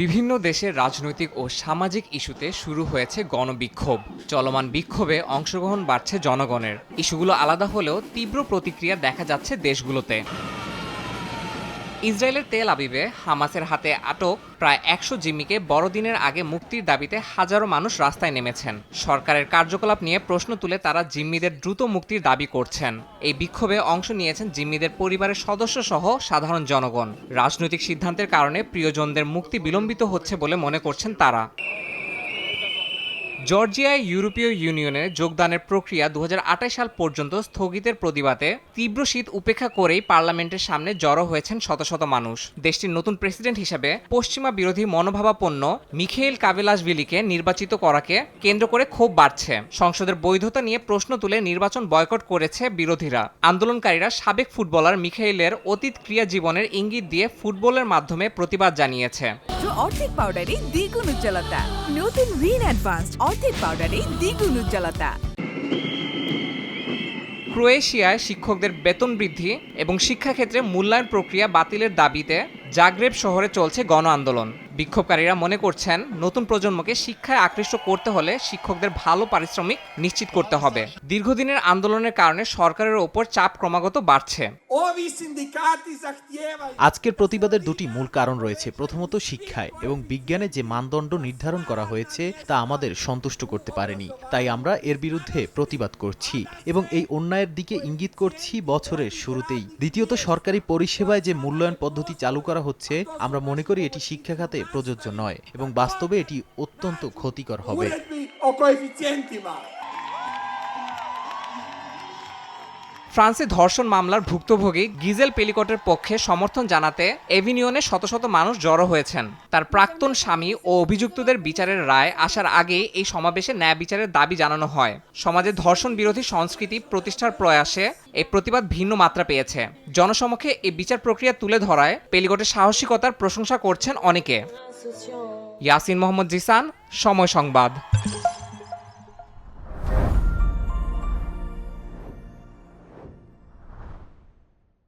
বিভিন্ন দেশের রাজনৈতিক ও সামাজিক ইস্যুতে শুরু হয়েছে গণবিক্ষোভ। চলমান বিক্ষোভে অংশগ্রহণ বাড়ছে জনগণের। ইস্যুগুলো আলাদা হলেও তীব্র প্রতিক্রিয়া দেখা যাচ্ছে দেশগুলোতে। ইসরায়েলের তেল আবিবে হামাসের হাতে আটক প্রায় একশো জিম্মিকে বড়দিনের আগে মুক্তির দাবিতে হাজারো মানুষ রাস্তায় নেমেছেন। সরকারের কার্যকলাপ নিয়ে প্রশ্ন তুলে তারা জিম্মিদের দ্রুত মুক্তির দাবি করছেন। এই বিক্ষোভে অংশ নিয়েছেন জিম্মিদের পরিবারের সদস্য সহ সাধারণ জনগণ। রাজনৈতিক সিদ্ধান্তের কারণে প্রিয়জনদের মুক্তি বিলম্বিত হচ্ছে বলে মনে করছেন তারা। জর্জিয়ায় ইউরোপীয় ইউনিয়নে যোগদানের প্রক্রিয়া দু সাল পর্যন্ত স্থগিতের প্রতিবাদে তীব্র শীত উপেক্ষা করেই পার্লামেন্টের সামনে জড়ো হয়েছেন শত শত মানুষ। দেশটির নতুন প্রেসিডেন্ট হিসেবে পশ্চিমা বিরোধী মনোভাবাপন্ন মিখেইল কাবিলাসভিলিকে নির্বাচিত করাকে কেন্দ্র করে ক্ষোভ বাড়ছে। সংসদের বৈধতা নিয়ে প্রশ্ন তুলে নির্বাচন বয়কট করেছে বিরোধীরা। আন্দোলনকারীরা সাবেক ফুটবলার মিখাইলের অতীত ক্রিয়া জীবনের ইঙ্গিত দিয়ে ফুটবলের মাধ্যমে প্রতিবাদ জানিয়েছে। অর্ধেক পাউডারে দ্বিগুণ উজ্জ্বলতা। নতুন রিন অ্যাডভান্সড অর্ধেক পাউডারে দ্বিগুণ উজ্জ্বলতা। ক্রোয়েশিয়ায় শিক্ষকদের বেতন বৃদ্ধি এবং শিক্ষাক্ষেত্রে মূল্যায়ন প্রক্রিয়া বাতিলের দাবিতে জাগরেব শহরে চলছে গণ আন্দোলন। বিক্ষোভকারীরা মনে করছেন, নতুন প্রজন্মকে শিক্ষায় আকৃষ্ট করতে হলে শিক্ষকদের ভালো পারিশ্রমিক নিশ্চিত করতে হবে। দীর্ঘদিনের আন্দোলনের কারণে সরকারের ওপর চাপ ক্রমাগত বাড়ছে। আজকের প্রতিবাদের দুটি মূল কারণ রয়েছে। প্রথমত, শিক্ষায় এবং বিজ্ঞানে যে মানদণ্ড নির্ধারণ করা হয়েছে, তা আমাদের সন্তুষ্ট করতে পারেনি। তাই আমরা এর বিরুদ্ধে প্রতিবাদ করছি এবং এই অন্যায়ের দিকে ইঙ্গিত করছি বছরের শুরুতেই। দ্বিতীয়ত, সরকারি পরিষেবায় যে মূল্যায়ন পদ্ধতি চালু করা হচ্ছে, আমরা মনে করি এটি শিক্ষা খাতে প্রযোজ্য নয় এবং বাস্তবে এটি অত্যন্ত ক্ষতিকর হবে। ফ্রান্সে ধর্ষণ মামলার ভুক্তভোগী গিজেল পেলিকটের পক্ষে সমর্থন জানাতে এভিনিয়নে শত শত মানুষ জড়ো হয়েছেন। তার প্রাক্তন স্বামী ও অভিযুক্তদের বিচারের রায় আসার আগেই এই সমাবেশে ন্যায় বিচারের দাবি জানানো হয়। সমাজে ধর্ষণ বিরোধী সংস্কৃতি প্রতিষ্ঠার প্রয়াসে এই প্রতিবাদ ভিন্ন মাত্রা পেয়েছে। জনসমক্ষে এই বিচার প্রক্রিয়া তুলে ধরায় পেলিকটের সাহসিকতার প্রশংসা করছেন অনেকে। ইয়াসিন মোহাম্মদ জিসান সময় সংবাদ।